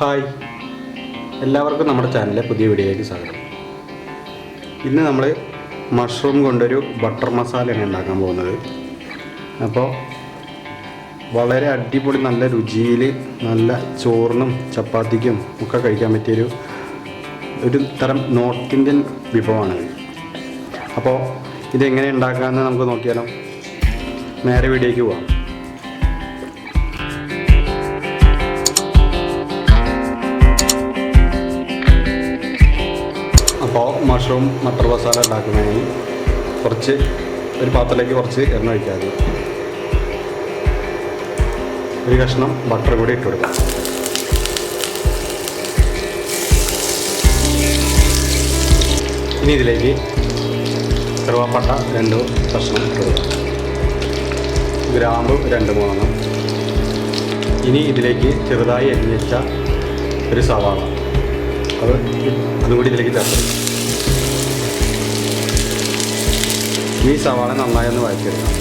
Hi. എല്ലാവർക്കും നമ്മുടെ ചാനലിലെ പുതിയ വീഡിയോയിലേക്ക് സ്വാഗതം. ഇന്ന് നമ്മൾ മഷ്റൂം കൊണ്ടൊരു ബട്ടർ മസാലയാണ് ഉണ്ടാക്കാൻ പോകുന്നത്. അപ്പോൾ വളരെ അടിപൊളി നല്ല രുചിയിൽ നല്ല ചോറിനും ചപ്പാത്തിക്കും ഒക്കെ കഴിക്കാൻ പറ്റിയൊരു ഒരു തരം നോർത്ത് ഇന്ത്യൻ വിഭവമാണിത് അപ്പോൾ ഇതെങ്ങനെ ഉണ്ടാക്കാമെന്ന് നമുക്ക് നോക്കിയാലോ. നേരെ വീഡിയോയ്ക്ക് പോവാം. മഷ്റൂം മട്ടർ മസാല ഉണ്ടാക്കുന്നതിന് കുറച്ച് ഒരു പാത്രത്തിലേക്ക് കുറച്ച് എണ്ണ ഒഴിക്കാതെ ഒരു കഷ്ണം ബട്ടർ കൂടി ഇട്ട് കൊടുക്കാം. ഇനി ഇതിലേക്ക് കറുവാപ്പട്ട രണ്ട് കഷ്ണം ഇട്ട് കൊടുക്കാം. ഗ്രാമ്പ് രണ്ട് മൂന്നെണ്ണം. ഇനി ഇതിലേക്ക് ചെറുതായി അരിഞ്ഞിച്ച ഒരു സവാള. അത് അതും കൂടി ഇതിലേക്ക് ചേർത്ത് ഈ സവാള നന്നായി ഒന്ന് വഴറ്റിയെടുക്കാം.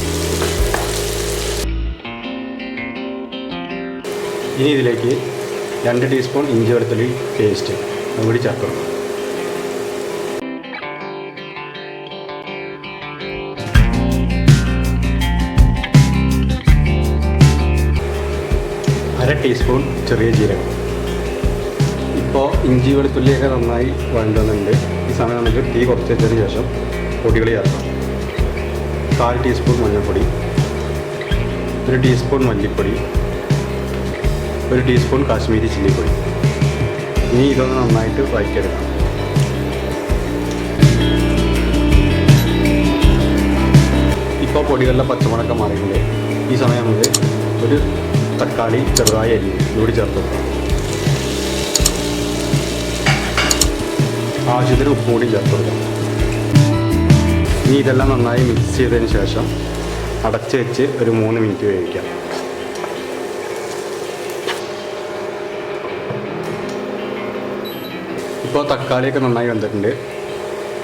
ഇനി ഇതിലേക്ക് രണ്ട് ടീസ്പൂൺ ഇഞ്ചി വെളുത്തുള്ളി പേസ്റ്റ്. അതുകൂടി ചേർക്കണം. അര ടീസ്പൂൺ ചെറിയ ജീരകം. ഇപ്പോൾ ഇഞ്ചി വെളുത്തുള്ളിയൊക്കെ നന്നായി വഴണ്ടുന്നുണ്ട്. ഈ സമയം നമുക്ക് തീ കുറച്ചതിന് ശേഷം പൊടികൾ ചേർക്കാം. കാൽ ടീസ്പൂൺ മഞ്ഞൾപ്പൊടി ഒരു ടീസ്പൂൺ മല്ലിപ്പൊടി ഒരു ടീസ്പൂൺ കാശ്മീരി ചില്ലിപ്പൊടി. ഇനി ഇതൊന്ന് നന്നായിട്ട് വഴറ്റിയെടുക്കണം. ഇപ്പോൾ പൊടികളിലെ പച്ചമുളക്ക മാറിയിട്ടുണ്ട്. ഈ സമയം നമുക്ക് ഒരു തക്കാളി ചെറുതായി അരിഞ്ഞ് ഇവിടെ ചേർത്ത് ആവശ്യത്തിന് ഉപ്പും കൂടി ചേർത്ത് കൊടുക്കാം. ഇനി ഇതെല്ലാം നന്നായി മിക്സ് ചെയ്തതിന് ശേഷം അടച്ച് വെച്ച് ഒരു മൂന്ന് മിനിറ്റ് വേവിക്കാം. ഇപ്പോൾ തക്കാളിയൊക്കെ നന്നായി വെന്തിട്ടുണ്ട്.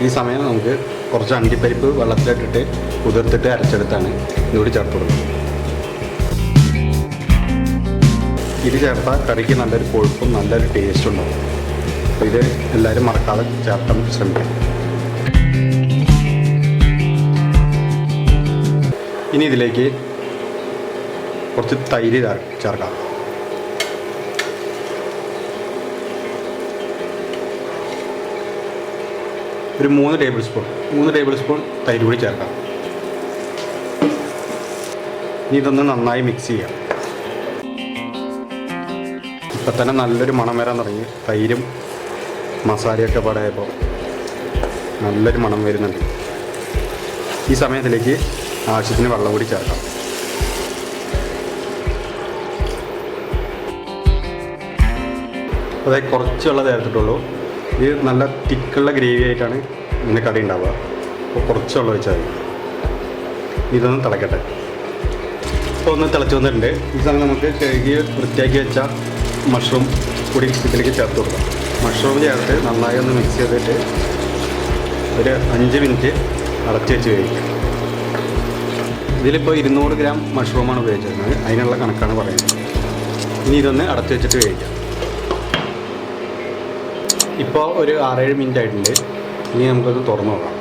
ഈ സമയം നമുക്ക് കുറച്ച് അണ്ടിപ്പരിപ്പ് വെള്ളത്തിലിട്ടിട്ട് കുതിർത്തിട്ട് അരച്ചെടുത്താണ് ഇതുകൂടി ചേർത്ത് കൊടുക്കുന്നത് ഇത് ചേർത്താൽ കറിക്ക് നല്ലൊരു കൊഴുപ്പും നല്ലൊരു ടേസ്റ്റും ഉണ്ടാവും. അപ്പോൾ ഇത് എല്ലാവരും മറക്കാതെ ചേർക്കാൻ ശ്രമിക്കാം. ഇനി ഇതിലേക്ക് കുറച്ച് തൈര് ചേർക്കാം. ഒരു മൂന്ന് ടേബിൾ സ്പൂൺ മൂന്ന് ടേബിൾ സ്പൂൺ തൈര് കൂടി ചേർക്കാം. ഇനി ഇതൊന്ന് നന്നായി മിക്സ് ചെയ്യാം. ഇപ്പം തന്നെ നല്ലൊരു മണം വരാൻ തുടങ്ങി. തൈരും മസാലയൊക്കെ പാടായപ്പോൾ നല്ലൊരു മണം വരുന്നുണ്ട്. ഈ സമയത്തിലേക്ക് ആവശ്യത്തിന് വെള്ളം കൂടി ചേർക്കാം. അതായത് കുറച്ച് വെള്ളം ചേർത്തിട്ടുള്ളൂ. ഇത് നല്ല തിക്കുള്ള ഗ്രേവി ആയിട്ടാണ് ഇന്ന് കറി ഉണ്ടാവുക. അപ്പോൾ കുറച്ച് വെള്ളം വെച്ചാൽ മതി. ഇതൊന്ന് തിളക്കട്ടെ. ഇപ്പോൾ ഒന്ന് തിളച്ച് വന്നിട്ടുണ്ട്. ഈ സമയം നമുക്ക് കഴുകി വൃത്തിയാക്കി വെച്ച മഷ്റൂം കൂടി ഇതിലേക്ക് ചേർത്ത് കൊടുക്കാം. മഷ്റൂം ചേർത്ത് നന്നായി ഒന്ന് മിക്സ് ചെയ്തിട്ട് ഒരു അഞ്ച് മിനിറ്റ് അടച്ച് വെച്ച് കഴിക്കും. ഇതിലിപ്പോൾ ഇരുന്നൂറ് ഗ്രാം മഷ്റൂമാണ് ഉപയോഗിച്ചിരുന്നത്. അതിനുള്ള കണക്കാണ് പറയുന്നത്. ഇനി ഇതൊന്ന് അടച്ചു വെച്ചിട്ട് കഴിക്കാം ഇപ്പോൾ ഒരു ആറേഴ് മിനിറ്റ് ആയിട്ടുണ്ട്. ഇനി നമുക്കത് തുറന്നു നോക്കാം.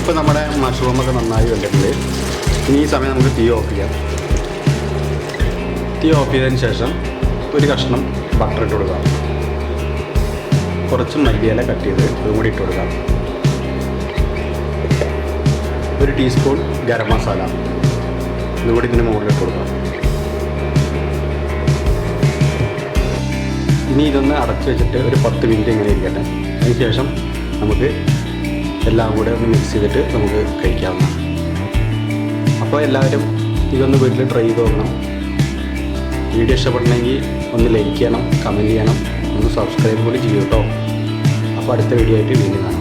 ഇപ്പോൾ നമ്മുടെ മഷ്റൂമൊക്കെ നന്നായി വന്നിട്ടുണ്ട് ഇനി ഈ സമയം നമുക്ക് തീ ഓഫ് ചെയ്യാം. തീ ഓഫ് ചെയ്തതിന് ശേഷം ഒരു കഷ്ണം ബട്ടർ ഇട്ട് കൊടുക്കാം. കുറച്ച് മല്ലിയില കട്ട് ചെയ്ത് അതും കൂടി ഇട്ട് കൊടുക്കാം. ഒരു ടീസ്പൂൺ ഗരം മസാല. ഇതുകൂടി ഇതിന് മുകളിൽ ഇട്ട് കൊടുക്കാം. ഇനി ഇതൊന്ന് അടച്ചു വെച്ചിട്ട് ഒരു പത്ത് മിനിറ്റ് ഇങ്ങനെ ഇരിക്കട്ടെ. അതിന് ശേഷം നമുക്ക് എല്ലാം കൂടെ ഒന്ന് മിക്സ് ചെയ്തിട്ട് നമുക്ക് കഴിക്കാവുന്നതാണ് അപ്പോൾ എല്ലാവരും ഇതൊന്ന് വീട്ടിൽ ട്രൈ ചെയ്ത് നോക്കണം. വീഡിയോ ഇഷ്ടപ്പെടണമെങ്കിൽ ഒന്ന് ലൈക്ക് ചെയ്യണം കമന്റ് ചെയ്യണം. ഒന്ന് സബ്സ്ക്രൈബ് കൂടി ചെയ്യൂ കേട്ടോ അടുത്ത വീഡിയോ ആയിട്ട് വീണ്ടും കാണാം.